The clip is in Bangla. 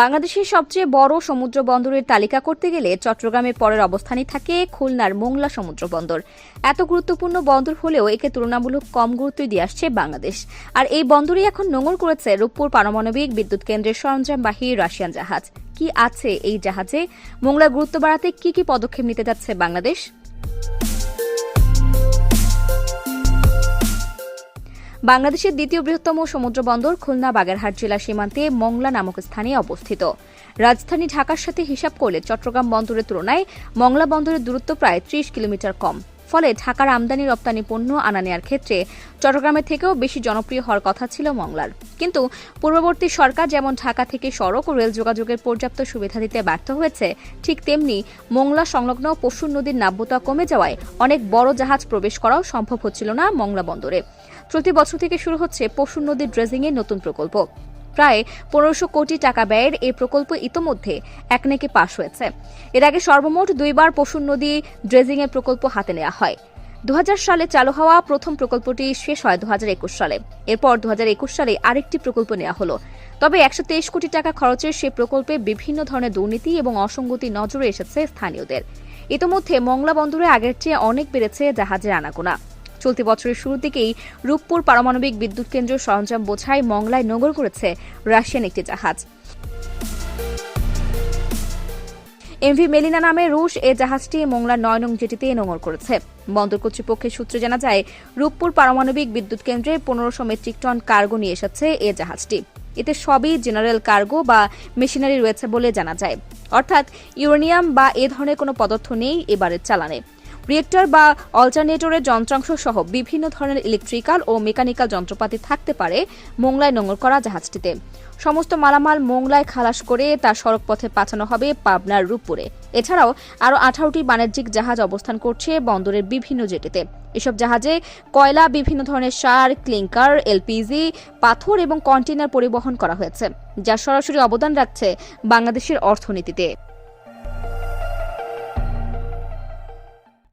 বাংলাদেশের সবচেয়ে বড় সমুদ্র বন্দরের তালিকা করতে গেলে চট্টগ্রামের পরের অবস্থানে থাকে খুলনার মোংলা সমুদ্র বন্দর এত গুরুত্বপূর্ণ বন্দর হলেও একে তুলনামূলক কম গুরুত্বই দিয়ে আসছে বাংলাদেশ। আর এই বন্দরই এখন নোঙর করেছে রূপপুর পারমাণবিক বিদ্যুৎ কেন্দ্রের সরঞ্জামবাহী রাশিয়ান জাহাজ। কি আছে এই জাহাজে? মোংলার গুরুত্ব বাড়াতে কি কি পদক্ষেপ নিতে যাচ্ছে বাংলাদেশ? বাংলাদেশের দ্বিতীয় বৃহত্তম সমুদ্র বন্দর খুলনা বাগেরহাট জেলা সীমান্তে মংলা নামক স্থানে অবস্থিত। রাজধানী ঢাকার সাথে হিসাব করলে চট্টগ্রাম বন্দরের তুলনায় মংলা বন্দরের দূরত্ব প্রায় ত্রিশ কিলোমিটার কম। ফলে ঢাকার আমদানি রপ্তানি পণ্য আনা নেওয়ার ক্ষেত্রে চট্টগ্রামের থেকেও বেশি জনপ্রিয় হওয়ার কথা ছিল মংলার। কিন্তু পূর্ববর্তী সরকার যেমন ঢাকা থেকে সড়ক ও রেল যোগাযোগের পর্যাপ্ত সুবিধা দিতে ব্যর্থ হয়েছে, ঠিক তেমনি মংলা সংলগ্ন পশুর নদীর নাব্যতা কমে যাওয়ায় অনেক বড় জাহাজ প্রবেশ করাও সম্ভব হচ্ছিল না মংলা বন্দরে। চলতি বছর থেকে শুরু হচ্ছে পশুর নদীর ড্রেজিংয়ের নতুন প্রকল্প। প্রায় পনেরোশো কোটি টাকা ব্যয়ের এই প্রকল্প ইতোমধ্যে একনেকে পাশ হয়েছে। এর আগে সর্বমোট দুইবার পশুর নদী ড্রেজিংয়ের প্রকল্প হাতে নেওয়া হয়। দু হাজার সালে চালু হওয়া প্রথম প্রকল্পটি শেষ হয় দু হাজার একুশ সালে। এরপর দু হাজার একুশ সালে আরেকটি প্রকল্প নেওয়া হলো। তবে একশো তেইশ কোটি টাকা খরচের সে প্রকল্পে বিভিন্ন ধরনের দুর্নীতি এবং অসঙ্গতি নজরে এসেছে স্থানীয়দের। ইতোমধ্যে মংলা বন্দরে আগের চেয়ে অনেক বেড়েছে জাহাজের আনাগোনা। চলতি বছরের শুরুর দিকেই রূপপুর পারমাণবিক বিদ্যুৎ কেন্দ্র সরঞ্জাম বোঝায় মংলায় নগর করেছে রাশিয়ান একটি জাহাজ। এমভি মেলিনা নামে রুশ এ জাহাজটি মোংলার নয় নং জেটিতে নোঙর করেছে। বন্দর কর্তৃপক্ষের সূত্রে জানা যায়, রূপপুর পারমাণবিক বিদ্যুৎ কেন্দ্রে পনেরোশো মেট্রিক টন কার্গো নিয়ে এসেছে এ জাহাজটি। এতে সবই জেনারেল কার্গো বা মেশিনারি রয়েছে বলে জানা যায়। অর্থাৎ ইউরেনিয়াম বা এ ধরনের কোনো পদার্থ নেই এবারের চালানে। রিয়েক্টর বা অল্টারনেটরের যন্ত্রাংশ সহ বিভিন্ন ধরনের ইলেকট্রিক্যাল ও মেকানিক্যাল যন্ত্রপাতি থাকতে পারে মোংলায় নোঙর করা জাহাজটিতে। সমস্ত মালামাল মোংলায় খালাস করে তা সড়ক পথে পাঠানো হবে পাবনার রূপপুরে। এছাড়াও আরও আঠারোটি বাণিজ্যিক জাহাজ অবস্থান করছে বন্দরের বিভিন্ন জেটিতে। এসব জাহাজে কয়লা, বিভিন্ন ধরনের সার, ক্লিংকার, এলপিজি, পাথর এবং কন্টেনার পরিবহন করা হয়েছে, যা সরাসরি অবদান রাখছে বাংলাদেশের অর্থনীতিতে।